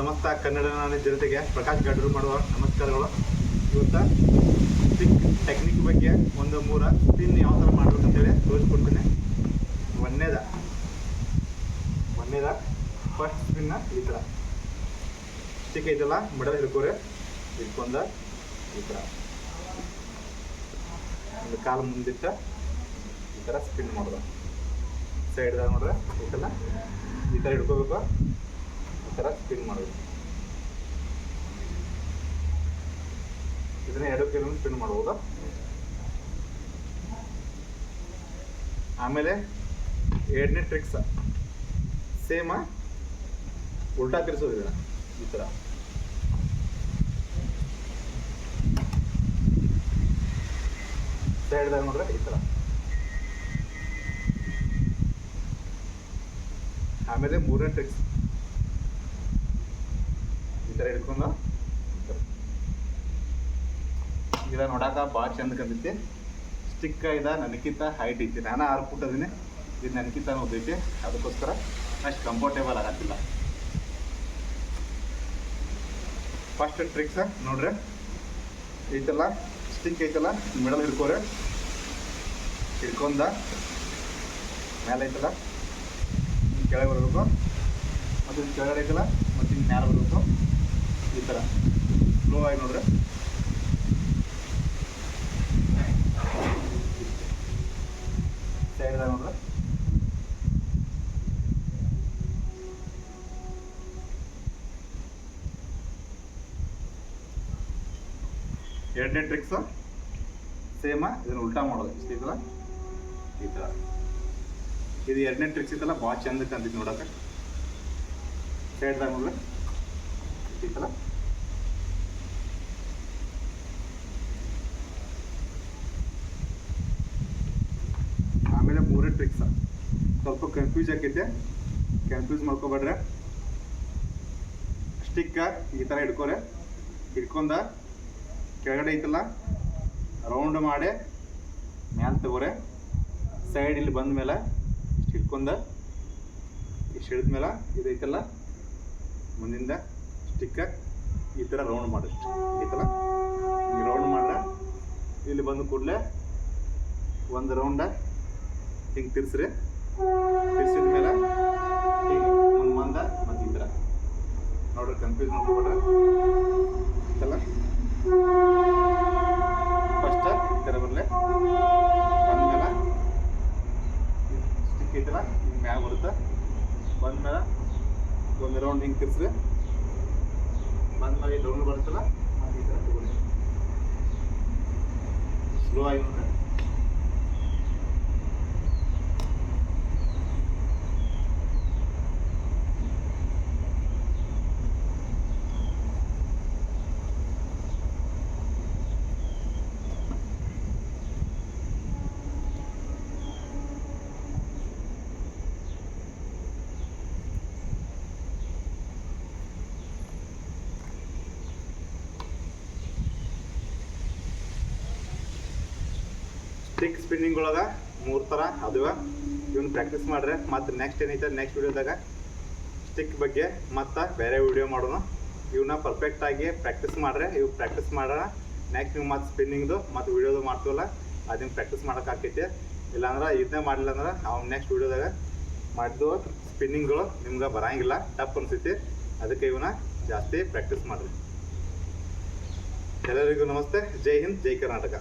ಸಮಸ್ತ ಕನ್ನಡ ನಾಡಿನ ಜನತೆಗೆ ಪ್ರಕಾಶ್ ಗಡ್ರು ಮಾಡುವ ನಮಸ್ಕಾರಗಳು. ಇವತ್ತು ಸ್ಟಿಕ್ ಟೆಕ್ನಿಕ್ ಬಗ್ಗೆ ಒಂದು ಮೂರ ಸ್ಪಿನ್ ಯಾವ ಥರ ಮಾಡ್ಬೇಕಂತೇಳಿ ತೋರಿಸ್ಕೊಡ್ತೀನಿ. ಒಂದೇದ. ಒಂದೇದ. ಫಸ್ಟ್ ಸ್ಪಿನ್ನ ಈ ಥರ ಸ್ಟಿಕ್ ಐತಲ್ಲ ಮಿಡಲ್ ಹಿಡ್ಕೋರಿ. ಹಿಡ್ಕೊಂಡ ಈ ಥರ ಒಂದು ಕಾಲು ಮುಂದಿಟ್ಟ ಈ ಥರ ಸ್ಪಿನ್ ಮಾಡೋದು. ಸೈಡ್ದಾಗ ನೋಡ್ರೆ ಐತಲ್ಲ ಈ ಥರ ಹಿಡ್ಕೋಬೇಕು. ಈ ಥರ ಸ್ಪಿನ್ ಮಾಡೋದು ಇದನ್ನ ಎರಡು ಕೈಲೂ ಸ್ಪಿನ್ ಮಾಡಬಹುದಾ ಆಮೇಲೆ ಎರಡನೇ ಟ್ರಿಕ್ಸ್ ಸೇಮ ಉಲ್ಟಾ ತಿರ್ಸೋದು ಇದನ್ನ, ಈ ಥರ ಸೈಡ್ದಾಗ ನೋಡ್ರೆ ಈ ತರ. ಆಮೇಲೆ ಮೂರನೇ ಟ್ರಿಕ್ಸ್ ಹಿಡ್ಕೊಂಡು. ಇದ ನೋಡಾಕ ಭಾಳ ಚಂದ ಕಂದೈತಿ ಸ್ಟಿಕ್ ಇದ ನನಗಿಂತ ಹೈಟ್ ಐತಿ. ನಾನು ಆರು ಫುಟ್ ಅದೀನಿ. ಇದು ನನಗಿಂತ ಓದೈತಿ ಅದಕ್ಕೋಸ್ಕರ ಅಷ್ಟು ಕಂಫರ್ಟೇಬಲ್ ಆಗತ್ತಿಲ್ಲ. ಫಸ್ಟ್ ಟ್ರಿಕ್ಸ್ ನೋಡ್ರಿ. ಐತಲ್ಲ? ಸ್ಟಿಕ್ ಐತಲ್ಲ? ಮಿಡಲ್ ಹಿಡ್ಕೋರಿ. ಹಿಡ್ಕೊಂಡ ಮೇಲೆ ಐತಲ್ಲ? ಕೆಳಗೆ ಬರಬೇಕು. ಮತ್ತು ಕೆಳಗಡೆ ಐತಲ್ಲ? ಮತ್ತು ಮೇಲೆ ಬರಬೇಕು. ಈ ಥರ ಫ್ಲೋ ಆಗಿ ನೋಡ್ರಿ. ಸೈಡ್ದಾಗ ಎರಡನೇ ಟ್ರಿಕ್ಸ್ ಸೇಮ ಇದನ್ನ ಉಲ್ಟಾ ಮಾಡೋದು. ಈ ಐತಲ್ಲ ಈ ಥರ ಇದು ಎರಡನೇ ಟ್ರಿಕ್ಸ್ ಇತ್ತಲ್ಲ ಭಾಳ ಚಂದ ಕಂದಿತ್ತು ನೋಡಕ್ಕೆ. ಸೈಡ್ದಾಗ ನೋಡ್ರಿ. ಈ ಆಮೇಲೆ ಮೂರನೇ ಟ್ರಿಕ್ಸ್ ಸ್ವಲ್ಪ ಕನ್ಫ್ಯೂಸ್ ಆಕೈತೆ. ಕನ್ಫ್ಯೂಸ್ ಮಾಡ್ಕೊಬೇಡ್ರೆ. ಸ್ಟಿಕ್ಕ ಈ ಥರ ಹಿಡ್ಕೊರೆ ಹಿಡ್ಕೊಂಡ ಕೆಳಗಡೆ ಐತಲ್ಲ ರೌಂಡ್ ಮಾಡಿ ಮ್ಯಾಲೆ ತಗೋರೆ. ಸೈಡ್ ಇಲ್ಲಿ ಬಂದ ಮೇಲೆ ಹಿಡ್ಕೊಂಡ ಇಷ್ಟು ಹಿಡಿದ ಮೇಲೆ ಇದೈತಲ್ಲ ಮುಂದಿಂದ ಸ್ಟಿಕ್ಕ ಈ ಥರ ರೌಂಡ್ ಮಾಡಿ ಐತಲ್ಲ? ಈ ರೌಂಡ್ ಮಾಡ್ರೆ, ಇಲ್ಲಿ ಬಂದ ಕೂಡಲೇ ಒಂದು ರೌಂಡ ಹಿಂಗೆ ತಿರ್ಸ್ರಿ. ತಿರ್ಸಿದ ಮೇಲೆ ಹಿಂಗೆ ಒಂದು ಮಂದ ಮತ್ತು ಈ ಥರ ನೋಡ್ರಿ ಕನ್ಫ್ಯೂಸ್ ಮಾಡ್ಕೊಬೇಡ್ರಿ. ಎಲ್ಲ ಫಸ್ಟ್ ಈ ಥರ ಬರಲೆ. ಬಂದ್ಮೇಲೆ ಸ್ಟಿಕ್ ಐತಲ್ಲ, ಹಿಂಗೆ ಮ್ಯಾಗ ಬರುತ್ತೆ. ಬಂದ್ಮೇಲೆ ಒಂದು ರೌಂಡ್ ಹಿಂಗೆ ತಿರ್ಸ್ರಿ. ಬಂದ್ಮೇಲೆ ಈ ಬರುತ್ತಲ್ಲ ಈ ಥರ ತಗೊಳ್ಳಿ ಸ್ಲೋ ಆಗಿ ಸ್ಟಿಕ್ ಸ್ಪಿನ್ನಿಂಗ್ ಒಳಗೆ ಮೂರು ಥರ ಅದುವ. ಇವನ್ ಪ್ರಾಕ್ಟೀಸ್ ಮಾಡ್ರೆ. ಮತ್ತು ನೆಕ್ಸ್ಟ್ ಏನೈತೆ? ನೆಕ್ಸ್ಟ್ ವಿಡಿಯೋದಾಗ ಸ್ಟಿಕ್ ಬಗ್ಗೆ ಮತ್ತು ಬೇರೆ ವಿಡಿಯೋ ಮಾಡೋಣ. ಇವನ್ನ ಪರ್ಫೆಕ್ಟಾಗಿ ಪ್ರಾಕ್ಟೀಸ್ ಮಾಡ್ರೆ. ಇವು ಪ್ರಾಕ್ಟೀಸ್ ಮಾಡೋಣ. ನೆಕ್ಸ್ಟ್ ನೀವು ಮತ್ತು ಸ್ಪಿನ್ನಿಂಗ್ದು ಮತ್ತು ವಿಡಿಯೋದು ಮಾಡ್ತೀವಲ್ಲ ಅದನ್ನ ಪ್ರಾಕ್ಟೀಸ್ ಆಕೈತಿ. ಇಲ್ಲಾಂದ್ರೆ ಇದನ್ನೇ ಮಾಡಲಿಲ್ಲ ಅಂದ್ರೆ ಅವ್ನು ನೆಕ್ಸ್ಟ್ ವಿಡಿಯೋದಾಗ ಮಾಡಿದ್ದು ಸ್ಪಿನ್ನಿಂಗ್ಗಳು ನಿಮ್ಗೆ ಬರಂಗಿಲ್ಲ. ಟಪ್ ಅನಿಸೈತಿ. ಅದಕ್ಕೆ ಇವನ್ನ ಜಾಸ್ತಿ ಪ್ರಾಕ್ಟೀಸ್ ಮಾಡಿರಿ. ಎಲ್ಲರಿಗೂ ನಮಸ್ತೆ. ಜೈ ಹಿಂದ್, ಜೈ ಕರ್ನಾಟಕ.